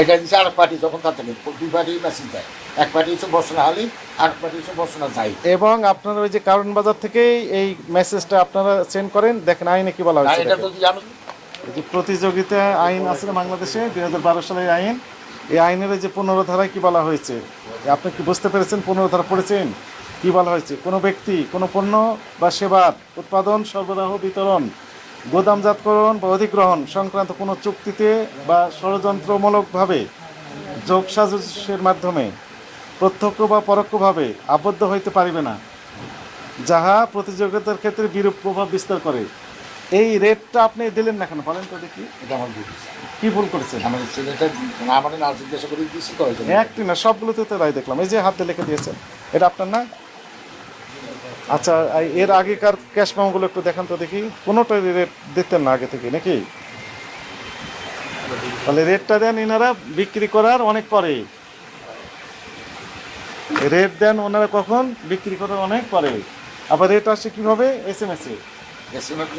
এটা দিচ্ছে আর পার্টি যখন তার থাকে দুই পার্টি মেসেজ দেয়। এক পার্টি হচ্ছে বসনা হালি আর এক পার্টি হচ্ছে বর্ষনা যাই এবং আপনারা ওই যে কারণ বাজার থেকেই এই মেসেজটা আপনারা সেন্ড করেন দেখেন আইনে কি বলা হয়েছে এটা। যদি জানো? যে প্রতিযোগিতা আইন আছে বাংলাদেশে দুই হাজার বারো সালের আইন এই আইনের যে পনেরো ধারায় কি বলা হয়েছে? আপনি কি বুঝতে পেরেছেন পনেরো ধারা পড়েছেন? কি বলা হয়েছে? কোনো ব্যক্তি কোনো পণ্য বা সেবার উৎপাদন সরবরাহ বিতরণ গোদামজাতকরণ বা অধিগ্রহণ সংক্রান্ত কোনো চুক্তিতে বা ষড়যন্ত্রমূলকভাবে যোগসাজসের মাধ্যমে প্রত্যক্ষ বা পরোক্ষভাবে আবদ্ধ হইতে পারিবে না যাহা প্রতিযোগিতার ক্ষেত্রে বিরূপ প্রভাব বিস্তার করে। এই রেটটা আপনি দিলেন না কেন? বলেন তো দেখি। এটা আমার ভুল কি ভুল করেছেন? আমাদের ছেলেটা আমাদের না জিজ্ঞাসা করে দিচ্ছি তো একটি না সবগুলোতে তো রায় দেখলাম। এই যে হাতে লিখে দিয়েছেন। এটা আপনার না? আচ্ছা এর আগেকার ক্যাশ মেমোগুলো একটু দেখান তো দেখি। কোনোটাই রেট দিতেন না আগে থেকে নাকি? তাহলে রেটটা দেন এনারা বিক্রি করার অনেক পরে। রেট দেন ওনারা কখন বিক্রি করার অনেক পরে। আবার রেট আসে কীভাবে? এস এম এস এ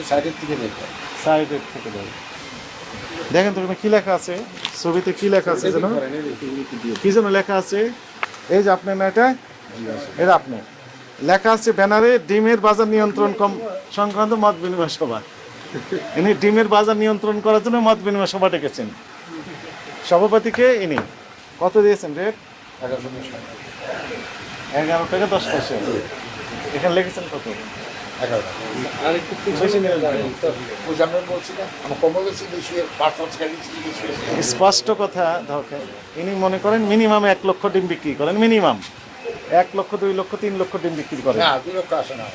সাইডের থেকে দেখবে সাইড রেট থেকে দেয়। দেখেন তো কি লেখা আছে? ছবিতে কি লেখা আছে যেন? কি যেন লেখা আছে? এই যে আপনি না এটা? এটা আপনি লেখা আছে ব্যানারে ডিমের বাজার নিয়ন্ত্রণ কম সংক্রান্ত মত বিনিময় সভা। ইনি ডিমের বাজার নিয়ন্ত্রণ করার জন্য মত বিনিময় সভা ডেকেছেন। সভাপতিকে ইনি কত দিয়েছেন রেট? এগারো টাকা দশ পয়সা। এখানে লিখেছেন কত। স্পষ্ট কথা ধরকে ইনি মনে করেন মিনিমাম এক লক্ষ ডিম বিক্রি করেন মিনিমাম। এক লক্ষ দুই লক্ষ তিন লক্ষ ডিম বিক্রি করে। না দুই লক্ষ আসে না।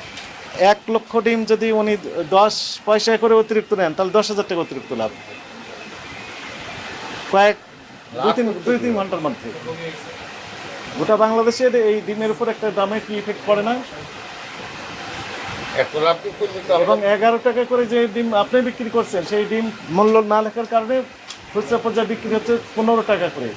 এক লক্ষ ডিম যদি উনি দশ পয়সা করে অতিরিক্ত নেন তাহলে দশ হাজার টাকা অতিরিক্ত লাভ। কয়েক দুই তিন দুই তিন ঘণ্টার মধ্যে। গোটা বাংলাদেশের এই ডিমের উপর একটা দামে কি ইফেক্ট পড়ে না? এবং এগারো টাকা করে যে ডিম আপনি বিক্রি করছেন সেই ডিম মূল্য না লেখার কারণে খুচরা পর্যায়ে বিক্রি হচ্ছে পনেরো টাকা করে।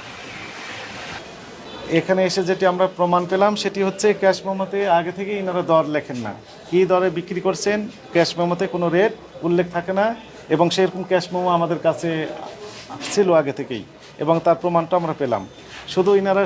এখানে এসে যেটি আমরা প্রমাণ পেলাম, সেটি হচ্ছে ক্যাশ মেমোতে আগে থেকে ইনারা দর লেখেন না। কী দরে বিক্রি করছেন, ক্যাশ মেমোতে কোনো রেট উল্লেখ থাকে না, এবং সেরকম ক্যাশ মেমো আমাদের কাছে ছিল আগে থেকেই, এবং তার প্রমাণটা আমরা পেলাম। শুধু ইনারা